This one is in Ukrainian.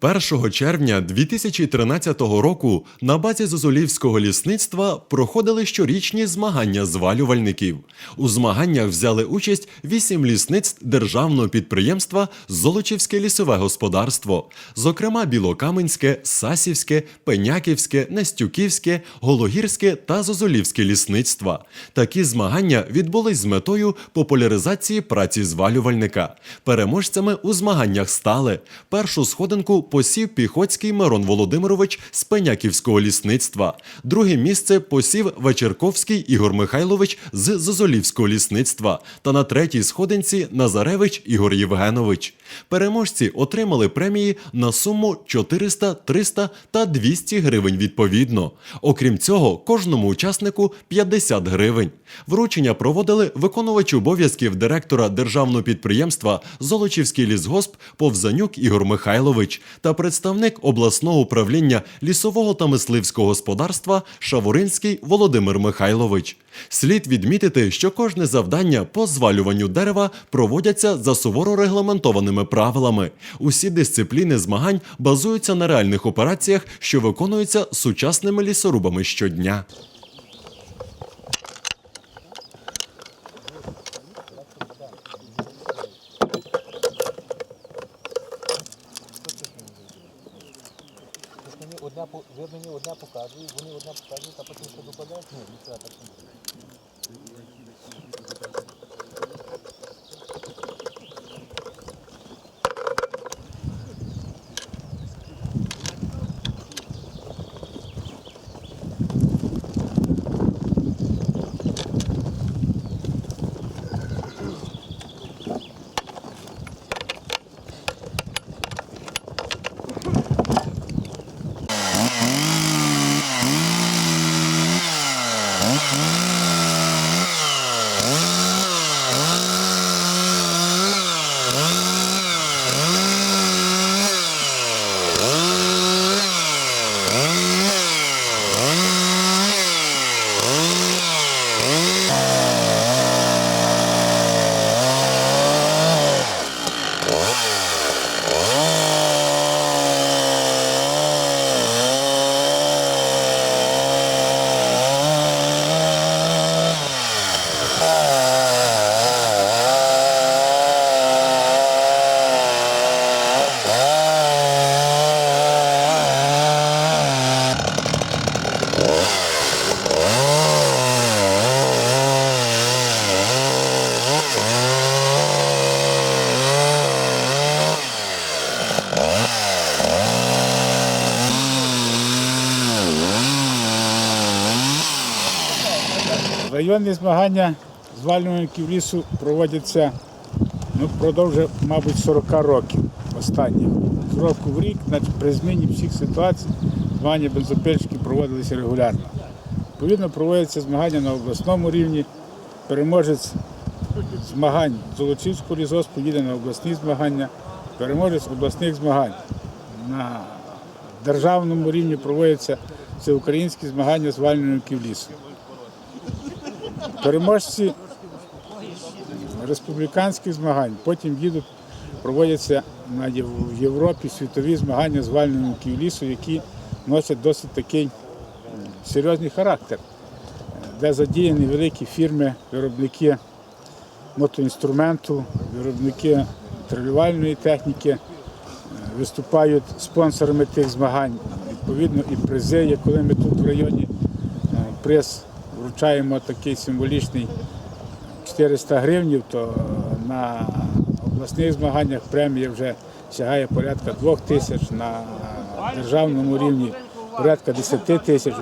1 червня 2013 року на базі Зозулівського лісництва проходили щорічні змагання звалювальників. У змаганнях взяли участь вісім лісництв державного підприємства Золочівське лісове господарство, зокрема Білокаменське, Сасівське, Пеняківське, Нестюківське, Гологірське та Зозулівське лісництва. Такі змагання відбулись з метою популяризації праці звалювальника. Переможцями у змаганнях стали першу сходинку посів Піхоцький Мирон Володимирович з Пеняківського лісництва. Друге місце посів Вечерковський Ігор Михайлович з Зозолівського лісництва. Та на третій сходинці Назаревич Ігор Євгенович. Переможці отримали премії на суму 400, 300 та 200 гривень відповідно. Окрім цього, кожному учаснику 50 гривень. Вручення проводили виконувач обов'язків директора державного підприємства Золочівський лісгосп Повзанюк Ігор Михайлович та представник обласного управління лісового та мисливського господарства Шаворинський Володимир Михайлович. Слід відмітити, що кожне завдання по звалюванню дерева проводяться за суворо регламентованими правилами. Усі дисципліни змагань базуються на реальних операціях, що виконуються сучасними лісорубами щодня. Ви мені одна показуєте, вони одна показують, а потім ще докладають? Ні, нічого так. не буде. Mm-hmm. Районні змагання звалювальників лісу проводяться ну, впродовж, мабуть, 40 років останніх. З року в рік, при зміні всіх ситуацій, змагання бензопильщиків проводилися регулярно. Відповідно, проводяться змагання на обласному рівні. Переможець змагань Золочівського лісгоспу їде на обласні змагання, переможець обласних змагань. На державному рівні проводяться всеукраїнські змагання звалювальників лісу. Переможці республіканських змагань потім їдуть, проводяться в Європі світові змагання звальників лісу, які носять досить такий серйозний характер, де задіяні великі фірми, виробники мотоінструменту, виробники тролювальної техніки, е, виступають спонсорами тих змагань. Відповідно, і призи є, коли ми тут в районі е, приз вручаємо такий символічний 400 гривнів, то е, на обласних змаганнях премія вже сягає порядка 2 тисяч, на державному рівні порядка 10 тисяч.